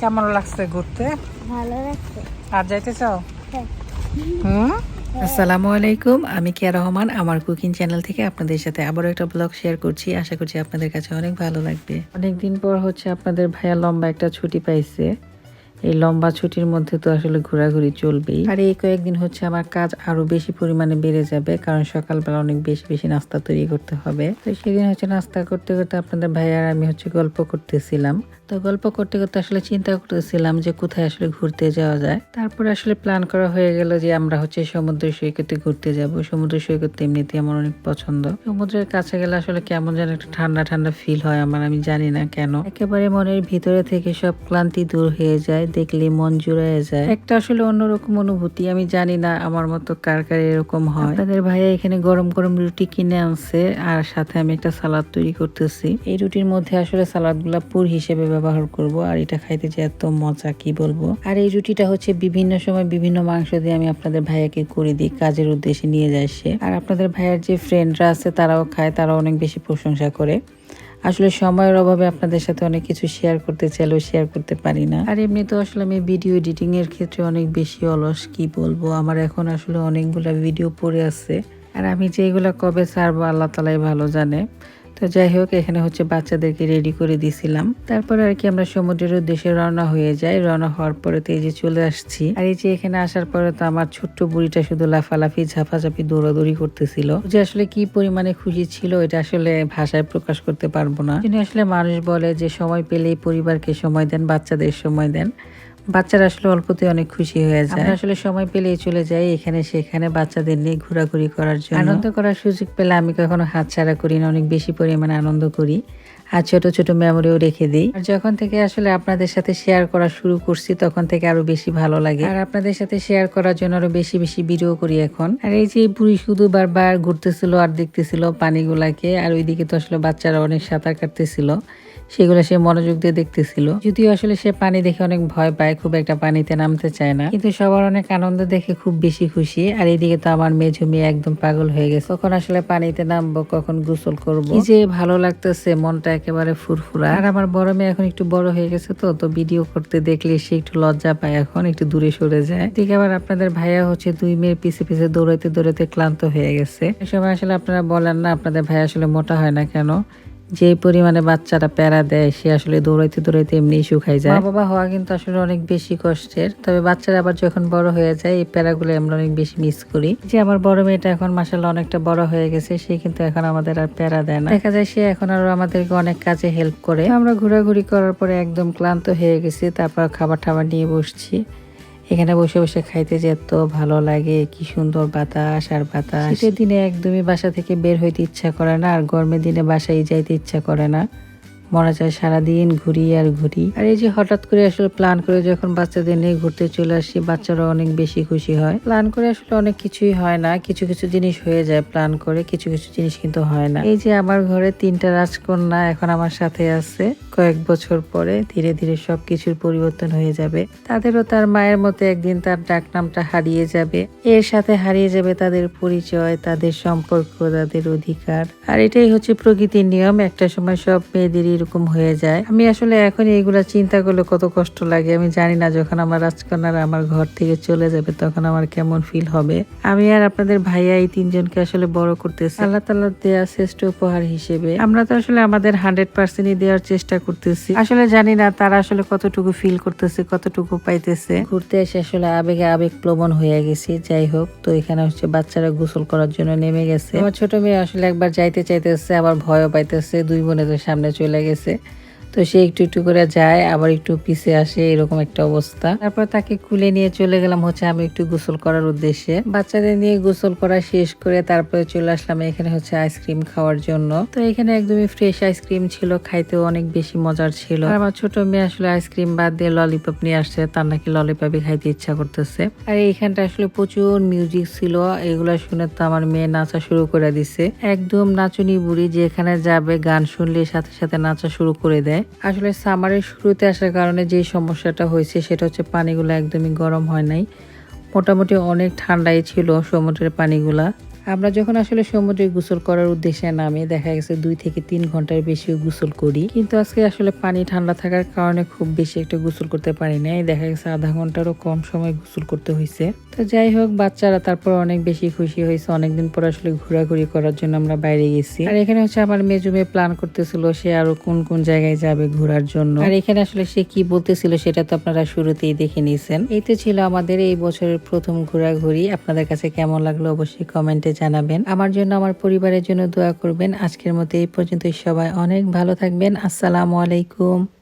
কেমন লাগছে ঘুরতে? ভালো লাগছে। আর যাইতে চাও? হ্যাঁ। হুম? আসসালামু আলাইকুম আমি কিয়া রহমান আমার কুকিং চ্যানেল থেকে আপনাদের সাথে আবারও একটা ব্লগ শেয়ার করছি। আশা করছি আপনাদের কাছে অনেক ভালো লাগবে। অনেক দিন পর হচ্ছে আপনাদের ভাইয়া লম্বা একটা ছুটি পাইছে। এই লম্বা ছুটির মধ্যে তো আসলে ঘোরাঘুরি চলবেই। আর এই কয়েকদিন হচ্ছে আমার কাজ আরও বেশি পরিমাণে বেড়ে যাবে, কারণ সকালবেলা অনেক বেশি বেশি নাস্তা তৈরি করতে হবে। তো সেদিন হচ্ছে নাস্তা করতে করতে আপনাদের ভাইয়া আর আমি হচ্ছে গল্প করতেছিলাম। তো গল্প করতে করতে আসলে চিন্তা করতেছিলাম যে কোথায় আসলে ঘুরতে যাওয়া যায়। তারপরে আসলে প্ল্যান করা হয়ে গেল যে আমরা হচ্ছে সমুদ্র সৈকতে ঘুরতে যাব। সমুদ্র সৈকত এমনিতে আমার অনেক পছন্দ। সমুদ্রের কাছে গেলে আসলে কেমন যেন একটা ঠান্ডা ঠান্ডা ফিল হয় আমার, আমি জানি না কেন। একেবারে মনের ভিতরে থেকে সব ক্লান্তি দূর হয়ে যায়। দেখলে মন জুড়ায় যায়। একটা আসলে অন্যরকম অনুভূতি, আমি জানি না আমার মতো কার কার এরকম হয়। আপনাদের ভাইয়া এখানে গরম গরম রুটি কিনে আনছে, আর সাথে আমি একটা সালাদ তৈরি করতেছি। এই রুটির মধ্যে আসলে সালাদগুলা পুর হিসেবে ব্যবহার করব, আর এটা খাইতে যে এত মজা, কি বলব? আর এই রুটিটা হচ্ছে বিভিন্ন সময় বিভিন্ন মাংস দিয়ে আমি আপনাদের ভাইয়াকে করে দিই, কাজের উদ্দেশ্যে নিয়ে যায় সে। আর আপনাদের ভাইয়ার যে ফ্রেন্ডরা আছে, তারাও খায়, তারাও অনেক বেশি প্রশংসা করে। আসলে সময়ের অভাবে আপনাদের সাথে অনেক কিছু শেয়ার করতে চাইলেও শেয়ার করতে পারি না। আর এমনি তো আসলে আমি ভিডিও এডিটিং এর ক্ষেত্রে অনেক বেশি অলস, কি বলব? আমার এখন আসলে অনেকগুলো ভিডিও পড়ে আছে। আর আমি যেগুলো কবে ছাড়বো, আল্লাহ তালাই ভালো জানে। তো যাই হোক, এখানে হচ্ছে বাচ্চাদেরকে রেডি করে দিছিলাম। তারপরে আর কি আমরা সমুদ্রের উদ্দেশ্যে রওনা হয়ে যাই। রওনা হওয়ার পরে তো এই যে চলে আসছি। আর এই যে এখানে আসার পরে তো আমার ছোট্ট বুড়িটা শুধু লাফালাফি, ঝাপাঝাপি, দৌড়াদৌড়ি করতেছিল। যে আসলে কি পরিমাণে খুশি ছিল, এটা আসলে ভাষায় প্রকাশ করতে পারব না। কিন্তু আসলে মানুষ বলে যে, সময় পেলেই পরিবারকে সময় দেন, বাচ্চাদের সময় দেন। বাচ্চারা আসলে অল্পতে অনেক খুশি হয়ে যায়। আমরা আসলে সময় পেলেই চলে যাই এখানে সেখানে বাচ্চাদের নিয়ে ঘোরাঘুরি করার জন্য। আনন্দ করার সুযোগ পেলে আমি কখনো হাতছাড়া করি না অনেক বেশি পরিমাণে আনন্দ করি। আর ছোট ছোট মেমোরিও রেখে দিই। আর যখন থেকে আসলে আপনাদের সাথে শেয়ার করা শুরু করছি তখন থেকে আরও বেশি ভালো লাগে। আর আপনাদের সাথে শেয়ার করার জন্য আরও বেশি বেশি ভিডিও করি এখন। আর এই যে বুড়ি শুধু বারবার ঘুরতেছিল আর দেখতেছিল পানিগুলাকে আর ওইদিকে তো আসলে বাচ্চারা অনেক সাঁতার কাটতেছিল। সেগুলো সে মনোযোগ দিয়ে দেখতেছিল। যদিও আসলে সে পানি দেখে অনেক ভয় পায়, খুব একটা পানিতে নামতে চায় না। কিন্তু সবার অনেক আনন্দ দেখে খুব বেশি খুশি। আর এইদিকে তো আমার মেয়ে একদম পাগল হয়ে গেছে। কখন আসলে পানিতে নামবো, কখন গোসল করব? যে ভালো লাগতেছে, মনটা একেবারে ফুরফুরা। আর আমার বড় মেয়ে এখন একটু বড় হয়ে গেছে তো তো ভিডিও করতে দেখলে সে একটু লজ্জা পায় এখন, একটু দূরে সরে যায়। ঠিক আবার আপনাদের ভাইয়া হচ্ছে দুই মেয়ের পিছে পিছে দৌড়াইতে দৌড়াইতে ক্লান্ত হয়ে গেছে। এই সময় আসলে আপনারা বলেন না, আপনাদের ভাইয়া আসলে মোটা হয় না কেন? যে পরিমাণে বাচ্চারা প্যারা দেয়, সে আসলে দৌড়াইতে দৌড়াইতে এমনি শুকাই যায়। বাবা হওয়া কিন্তু আসলে অনেক বেশি কষ্টের। তবে বাচ্চারা আবার যখন বড় হয়ে যায়, এই প্যারাগুলো আমরা অনেক বেশি মিস করি। যে আমার বড় মেয়েটা এখন মাসাল্লাহ অনেকটা বড় হয়ে গেছে, সে কিন্তু এখন আমাদের আর প্যারা দেয় না। দেখা যায় সে এখন আরও আমাদেরকে অনেক কাজে হেল্প করে। আমরা ঘোরাঘুরি করার পরে একদম ক্লান্ত হয়ে গেছি, তারপর খাবার টাবার নিয়ে বসছি। এখানে বসে বসে খাইতে যে এত ভালো লাগে, কি সুন্দর বাতাস আর বাতাস। শীতের দিনে একদমই বাসা থেকে বের হইতে ইচ্ছা করে না, আর গরমের দিনে বাসায় যাইতে ইচ্ছা করে না। মনে চায় সারাদিন ঘুরি আর ঘুরি। আর এই যে হঠাৎ করে আসলে প্ল্যান করে যখন বাচ্চাদের নিয়ে ঘুরতে চলে আসি বাচ্চারা অনেক বেশি খুশি হয়। প্ল্যান করে আসলে অনেক কিছুই হয় না, কিছু কিছু জিনিস হয়ে যায় প্ল্যান করে, কিছু কিছু জিনিস কিন্তু হয় না। এই যে আমার ঘরে তিনটা রাজকন্যা এখন আমার সাথে আছে। কয়েক বছর পরে ধীরে ধীরে সবকিছুর পরিবর্তন হয়ে যাবে। তাদেরও তার মায়ের মতো একদিন তার ডাক নামটা হারিয়ে যাবে। এর সাথে হারিয়ে যাবে তাদের পরিচয়, তাদের সম্পর্ক, তাদের অধিকার। আর এটাই হচ্ছে প্রকৃতির নিয়ম। একটা সময় সব মেয়েদেরই এরকম হয়ে যায়। আমি আসলে এখন এইগুলা চিন্তা করলে কত কষ্ট লাগে। আমি জানি না যখন আমার রাজকন্যারা আমার ঘর থেকে চলে যাবে তখন আমার কেমন ফিল হবে। আমি আর আপনাদের ভাইয়া এই তিনজনকে আসলে বড় করতেছি। আল্লাহ তাল্লাহ দেয়া শ্রেষ্ঠ উপহার হিসেবে। আমরা তো আসলে আমাদের হান্ড্রেড পার্সেন্টই দেওয়ার চেষ্টা করতেছি। আসলে জানি না তারা আসলে কতটুকু ফিল করতেছে কতটুকু পাইতেছে। ঘুরতে এসে আসলে আবেগে আবেগ প্লবন হয়ে গেছি। যাই হোক তো এখানে হচ্ছে বাচ্চারা গোসল করার জন্য নেমে গেছে। আমার ছোট মেয়ে আসলে একবার যাইতে চাইতেছে আবার ভয়ও পাইতেছে। দুই বোনের সামনে চলে গেছে। তো সে একটু একটু করে যায়, আবার একটু পিছে আসে, এরকম একটা অবস্থা। তারপর তাকে কুলে নিয়ে চলে গেলাম হচ্ছে আমি একটু গোসল করার উদ্দেশ্যে। বাচ্চাদের নিয়ে গোসল করা শেষ করে তারপরে চলে আসলাম এখানে হচ্ছে আইসক্রিম খাওয়ার জন্য। তো এখানে একদমই ফ্রেশ আইসক্রিম ছিল, খাইতেও অনেক বেশি মজার ছিল। আমার ছোট মেয়ে আসলে আইসক্রিম বাদ দিয়ে ললিপপ নিয়ে আসছে, তার নাকি ললিপপই খাইতে ইচ্ছা করতেছে। আর এইখানটা আসলে প্রচুর মিউজিক ছিল, এগুলো শুনে তো আমার মেয়ে নাচা শুরু করে দিছে। একদম নাচুনি বুড়ি যেখানে যাবে গান শুনলে সাথে সাথে নাচা শুরু করে দেয়। আসলে সামারের শুরুতে আসার কারণে যে সমস্যাটা হয়েছে, সেটা হচ্ছে পানিগুলো একদমই গরম হয় নাই। মোটামুটি অনেক ঠান্ডাই ছিল সমুদ্রের পানিগুলা। আমরা যখন আসলে সমুদ্রে গোসল করার উদ্দেশ্যে নামে, দেখা গেছে দুই থেকে তিন ঘণ্টার বেশি গোসল করি। কিন্তু আজকে আসলে পানি ঠান্ডা থাকার কারণে খুব বেশি একটা গোসল করতে পারি নাই। দেখা গেছে আধা ঘন্টারও কম সময় গোসল করতে হয়েছে তো যাই হোক, বাচ্চারা তারপর অনেক বেশি খুশি হয়েছে। অনেকদিন পর আসলে ঘোরাঘুরি করার জন্য আমরা বাইরে গেছি। আর এখানে হচ্ছে আমার মেজুমে প্ল্যান করতেছিল সে আরও কোন কোন জায়গায় যাবে ঘোরার জন্য। আর এখানে আসলে সে কি বলতেছিল সেটা তো আপনারা শুরুতেই দেখে নিয়েছেন। এই তো ছিল আমাদের এই বছরের প্রথম ঘোরাঘুরি। আপনাদের কাছে কেমন লাগল অবশ্যই কমেন্টে জানাবেন। আমার জন্য, আমার পরিবারের জন্য দোয়া করবেন। আজকের মতো এই পর্যন্ত সবাই অনেক ভালো থাকবেন। আসসালামু আলাইকুম।